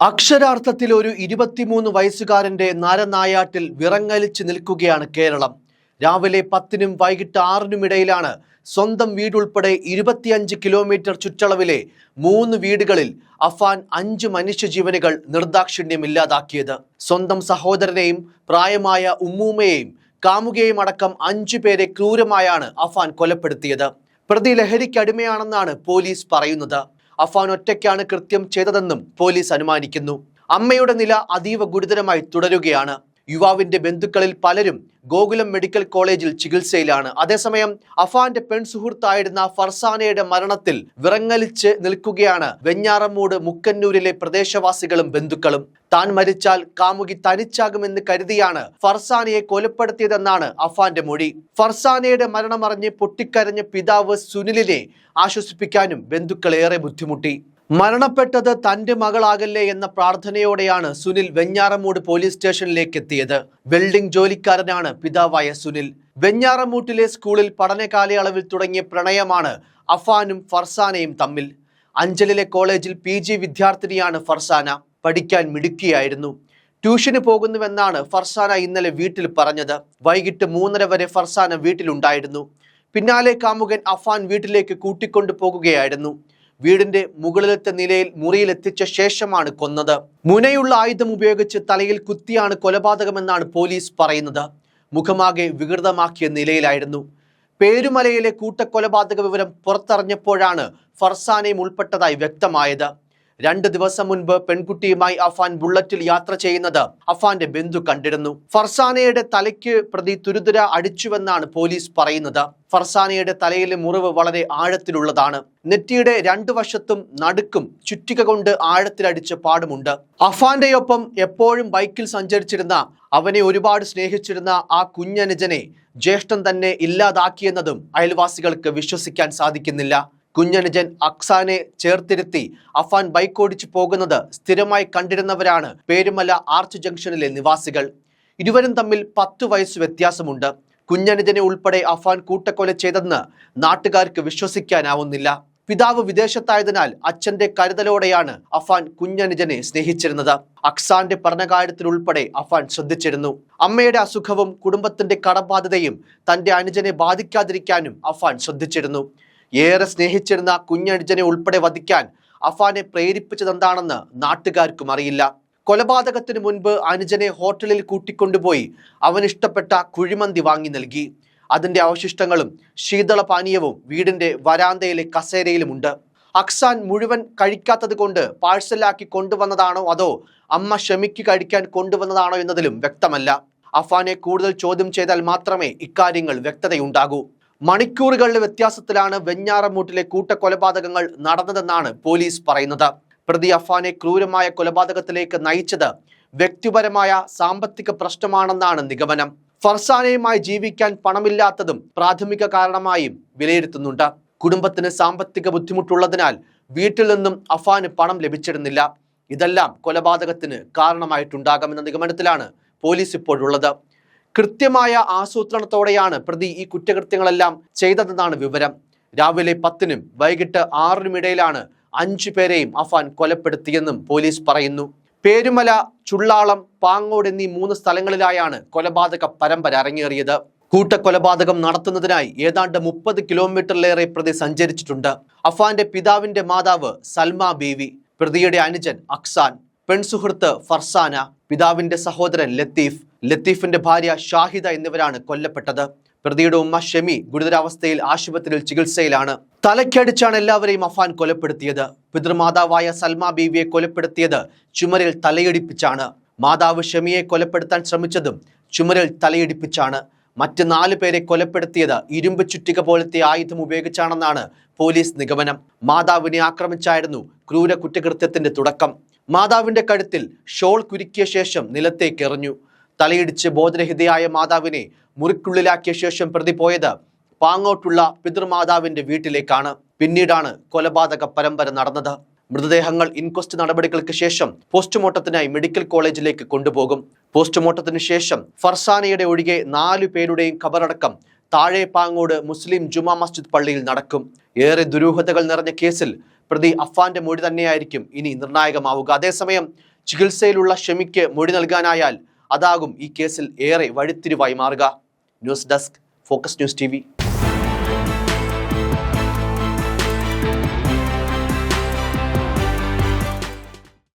അക്ഷരാർത്ഥത്തിൽ ഒരു ഇരുപത്തിമൂന്ന് വയസ്സുകാരന്റെ നരനായാട്ടിൽ വിറങ്ങലിച്ച് നിൽക്കുകയാണ് കേരളം. രാവിലെ പത്തിനും വൈകിട്ട് ആറിനും ഇടയിലാണ് സ്വന്തം വീടുൾപ്പെടെ ഇരുപത്തിയഞ്ച് കിലോമീറ്റർ ചുറ്റളവിലെ മൂന്ന് വീടുകളിൽ അഫാൻ അഞ്ച് മനുഷ്യജീവനുകൾ നിർദാക്ഷിണ്യം ഇല്ലാതാക്കിയത്. സ്വന്തം സഹോദരനെയും പ്രായമായ ഉമ്മൂമ്മയെയും കാമുകയും അടക്കം അഞ്ചു പേരെ ക്രൂരമായാണ് അഫാൻ കൊലപ്പെടുത്തിയത്. പ്രതി ലഹരിക്കടിമയാണെന്നാണ് പോലീസ് പറയുന്നത്. അഫാൻ ഒറ്റയ്ക്കാണ് കൃത്യം ചെയ്തതെന്നും പോലീസ് അനുമാനിക്കുന്നു. അമ്മയുടെ നില അതീവ ഗുരുതരമായി തുടരുകയാണ്. യുവാവിന്റെ ബന്ധുക്കളിൽ പലരും ഗോകുലം മെഡിക്കൽ കോളേജിൽ ചികിത്സയിലാണ്. അതേസമയം അഫാന്റെ പെൺ സുഹൃത്തായിരുന്ന ഫർസാനയുടെ മരണത്തിൽ വിറങ്ങലിച്ച് നിൽക്കുകയാണ് വെഞ്ഞാറമ്മൂട് മുക്കന്നൂരിലെ പ്രദേശവാസികളും ബന്ധുക്കളും. താൻ മരിച്ചാൽ കാമുകി തനിച്ചാകുമെന്ന് കരുതിയാണ് ഫർസാനയെ കൊലപ്പെടുത്തിയതെന്നാണ് അഫാന്റെ മൊഴി. ഫർസാനയുടെ മരണമറിഞ്ഞ് പൊട്ടിക്കരഞ്ഞ പിതാവ് സുനിലിനെ ആശ്വസിപ്പിക്കാനും ബന്ധുക്കൾ ഏറെ ബുദ്ധിമുട്ടി. മരണപ്പെട്ടത് തന്റെ മകളാകല്ലേ എന്ന പ്രാർത്ഥനയോടെയാണ് സുനിൽ വെഞ്ഞാറമൂട് പോലീസ് സ്റ്റേഷനിലേക്ക് എത്തിയത് വെൽഡിംഗ് ജോലിക്കാരനാണ് പിതാവായ സുനിൽ. വെഞ്ഞാറമൂട്ടിലെ സ്കൂളിൽ പഠന കാലയളവിൽ തുടങ്ങിയ പ്രണയമാണ് അഫാനും ഫർസാനയും തമ്മിൽ. അഞ്ചലിലെ കോളേജിൽ പി ജി വിദ്യാർത്ഥിനിയാണ് ഫർസാന. പഠിക്കാൻ മിടുക്കിയായിരുന്നു. ട്യൂഷന് പോകുന്നുവെന്നാണ് ഫർസാന ഇന്നലെ വീട്ടിൽ പറഞ്ഞത്. വൈകിട്ട് മൂന്നര വരെ ഫർസാന വീട്ടിലുണ്ടായിരുന്നു. പിന്നാലെ കാമുകൻ അഫാൻ വീട്ടിലേക്ക് കൂട്ടിക്കൊണ്ടു പോകുകയായിരുന്നു വീടിന്റെ മുകളിലത്തെ നിലയിൽ മുറിയിലെത്തിച്ച ശേഷമാണ് കൊന്നത്. മുനയുള്ള ആയുധം ഉപയോഗിച്ച് തലയിൽ കുത്തിയാണ് കൊലപാതകമെന്നാണ് പോലീസ് പറയുന്നത്. മുഖമാകെ വികൃതമാക്കിയ നിലയിലായിരുന്നു. പേരുമലയിലെ കൂട്ടക്കൊലപാതക വിവരം പുറത്തറിഞ്ഞപ്പോഴാണ് ഫർസാനയും ഉൾപ്പെട്ടതായി വ്യക്തമായത്. രണ്ട് ദിവസം മുൻപ് പെൺകുട്ടിയുമായി അഫാൻ ബുള്ളറ്റിൽ യാത്ര ചെയ്യുന്നത് അഫാന്റെ ബന്ധു കണ്ടിരുന്നു. ഫർസാനയുടെ തലയ്ക്ക് പ്രതി തുരുതുര അടിച്ചുവെന്നാണ് പോലീസ് പറയുന്നത്. ഫർസാനയുടെ തലയിലെ മുറിവ് വളരെ ആഴത്തിലുള്ളതാണ്. നെറ്റിയുടെ രണ്ടു വശത്തും നടുക്കും ചുറ്റിക കൊണ്ട് ആഴത്തിലടിച്ച പാടുമുണ്ട്. അഫാന്റെയൊപ്പം എപ്പോഴും ബൈക്കിൽ സഞ്ചരിച്ചിരുന്ന അവനെ ഒരുപാട് സ്നേഹിച്ചിരുന്ന ആ കുഞ്ഞനുജനെ ജ്യേഷ്ഠൻ തന്നെ ഇല്ലാതാക്കിയെന്നതും അയൽവാസികൾക്ക് വിശ്വസിക്കാൻ സാധിക്കുന്നില്ല. കുഞ്ഞനുജൻ അക്സാനെ ചേർത്തിരുത്തി അഫാൻ ബൈക്ക് ഓടിച്ചു പോകുന്നത് സ്ഥിരമായി കണ്ടിരുന്നവരാണ്. പേരുമല ആർച്ച് ജംഗ്ഷനിലെ നിവാസികൾ. ഇരുവരും തമ്മിൽ പത്ത് വയസ്സ് വ്യത്യാസമുണ്ട്. കുഞ്ഞനുജനെ ഉൾപ്പെടെ അഫാൻ കൂട്ടക്കൊല ചെയ്തെന്ന് നാട്ടുകാർക്ക് വിശ്വസിക്കാനാവുന്നില്ല. പിതാവ് വിദേശത്തായതിനാൽ അച്ഛന്റെ കരുതലോടെയാണ് അഫാൻ കുഞ്ഞനുജനെ സ്നേഹിച്ചിരുന്നത്. അക്സാന്റെ പഠനകാര്യത്തിലുൾപ്പെടെ അഫാൻ ശ്രദ്ധിച്ചിരുന്നു. അമ്മയുടെ അസുഖവും കുടുംബത്തിന്റെ കടബാധ്യതയും തന്റെ അനുജനെ ബാധിക്കാതിരിക്കാനും അഫാൻ ശ്രദ്ധിച്ചിരുന്നു. ഏറെ സ്നേഹിച്ചിരുന്ന കുഞ്ഞനുജനെ ഉൾപ്പെടെ വധിക്കാൻ അഫാനെ പ്രേരിപ്പിച്ചതെന്താണെന്ന് നാട്ടുകാർക്കും അറിയില്ല. കൊലപാതകത്തിന് മുൻപ് അനുജനെ ഹോട്ടലിൽ കൂട്ടിക്കൊണ്ടുപോയി അവൻ ഇഷ്ടപ്പെട്ട കുഴിമന്തി വാങ്ങി നൽകി. അതിന്റെ അവശിഷ്ടങ്ങളും ശീതളപാനീയവും വീടിന്റെ വരാന്തയിലെ കസേരയിലുമുണ്ട്. അക്സാൻ മുഴുവൻ കഴിക്കാത്തത് കൊണ്ട് പാഴ്സലാക്കി കൊണ്ടുവന്നതാണോ അതോ അമ്മ ഷമിക്ക് കഴിക്കാൻ കൊണ്ടുവന്നതാണോ എന്നതിലും വ്യക്തമല്ല. അഫാനെ കൂടുതൽ ചോദ്യം ചെയ്താൽ മാത്രമേ ഇക്കാര്യങ്ങൾ വ്യക്തതയുണ്ടാകൂ. മണിക്കൂറുകളുടെ വ്യത്യാസത്തിലാണ് വെഞ്ഞാറമൂട്ടിലെ കൂട്ടക്കൊലപാതകങ്ങൾ നടന്നതെന്നാണ് പോലീസ് പറയുന്നത്. പ്രതി അഫാനെ ക്രൂരമായ കൊലപാതകത്തിലേക്ക് നയിച്ചത് വ്യക്തിപരമായ സാമ്പത്തിക പ്രശ്നമാണെന്നാണ് നിഗമനം. ഫർസാനയുമായി ജീവിക്കാൻ പണമില്ലാത്തതും പ്രാഥമിക കാരണമായും വിലയിരുത്തുന്നുണ്ട്. കുടുംബത്തിന് സാമ്പത്തിക ബുദ്ധിമുട്ടുള്ളതിനാൽ വീട്ടിൽ നിന്നും അഫാന് പണം ലഭിച്ചിരുന്നില്ല. ഇതെല്ലാം കൊലപാതകത്തിന് കാരണമായിട്ടുണ്ടാകാമെന്ന നിഗമനത്തിലാണ് പോലീസ് ഇപ്പോഴുള്ളത്. കൃത്യമായ ആസൂത്രണത്തോടെയാണ് പ്രതി ഈ കുറ്റകൃത്യങ്ങളെല്ലാം ചെയ്തതെന്നാണ് വിവരം. രാവിലെ പത്തിനും വൈകിട്ട് ആറിനും ഇടയിലാണ് അഞ്ചു പേരെയും അഫാൻ കൊലപ്പെടുത്തിയെന്നും പോലീസ് പറയുന്നു. പേരുമല ചുള്ളാളം പാങ്ങോട് എന്നീ മൂന്ന് സ്ഥലങ്ങളിലായാണ് കൊലപാതക പരമ്പര അരങ്ങേറിയത്. കൂട്ടക്കൊലപാതകം നടത്തുന്നതിനായി ഏതാണ്ട് മുപ്പത് കിലോമീറ്ററിലേറെ പ്രതി സഞ്ചരിച്ചിട്ടുണ്ട്. അഫാന്റെ പിതാവിന്റെ മാതാവ് സൽമ ബീവി പ്രതിയുടെ അനുജൻ അക്സാൻ പെൺസുഹൃത്ത് ഫർസാന പിതാവിന്റെ സഹോദരൻ ലത്തീഫ് ലത്തീഫിന്റെ ഭാര്യ ഷാഹിദ എന്നിവരാണ് കൊല്ലപ്പെട്ടത്. പ്രതിയുടെ ഉമ്മ ഷെമി ഗുരുതരാവസ്ഥയിൽ ആശുപത്രിയിൽ ചികിത്സയിലാണ്. തലയ്ക്കടിച്ചാണ് എല്ലാവരെയും അഫാൻ കൊലപ്പെടുത്തിയത്. പിതൃമാതാവായ സൽമ ബീവിയെ കൊലപ്പെടുത്തിയത് ചുമരിൽ തലയിടിപ്പിച്ചാണ്. മാതാവ് ഷെമിയെ കൊലപ്പെടുത്താൻ ശ്രമിച്ചതും ചുമരിൽ തലയിടിപ്പിച്ചാണ്. മറ്റ് നാല് പേരെ കൊലപ്പെടുത്തിയത് ഇരുമ്പ് ചുറ്റിക പോലത്തെ ആയുധം ഉപയോഗിച്ചാണെന്നാണ് പോലീസ് നിഗമനം. മാതാവിനെ ആക്രമിച്ചായിരുന്നു ക്രൂര കുറ്റകൃത്യത്തിന്റെ തുടക്കം. മാതാവിന്റെ കഴുത്തിൽ ഷോൾ കുരുക്കിയ ശേഷം നിലത്തേക്ക് എറിഞ്ഞു. തലയിടിച്ച് ബോധരഹിതയായ മാതാവിനെ മുറിക്കുള്ളിലാക്കിയ ശേഷം പ്രതി പോയത് പാങ്ങോട്ടുള്ള പിതൃമാതാവിന്റെ വീട്ടിലേക്കാണ്. പിന്നീടാണ് കൊലപാതക പരമ്പര നടന്നത്. മൃതദേഹങ്ങൾ ഇൻക്വസ്റ്റ് നടപടികൾക്ക് ശേഷം പോസ്റ്റ്മോർട്ടത്തിനായി മെഡിക്കൽ കോളേജിലേക്ക് കൊണ്ടുപോകും. പോസ്റ്റ്മോർട്ടത്തിന് ശേഷം ഫർസാനയുടെ ഒഴികെ നാലു പേരുടെയും ഖബറടക്കം താഴെ പാങ്ങോട് മുസ്ലിം ജുമാ മസ്ജിദ് പള്ളിയിൽ നടക്കും. ഏറെ ദുരൂഹതകൾ നിറഞ്ഞ കേസിൽ പ്രതി അഫാന്റെ മൊഴി തന്നെയായിരിക്കും ഇനി നിർണായകമാവുക. അതേസമയം ചികിത്സയിലുള്ള ഷമിക്ക് മൊഴി നൽകാനായാൽ അതാകും ഈ കേസിൽ ഏറെ വഴിത്തിരിവായി മാറുക. News desk focus news T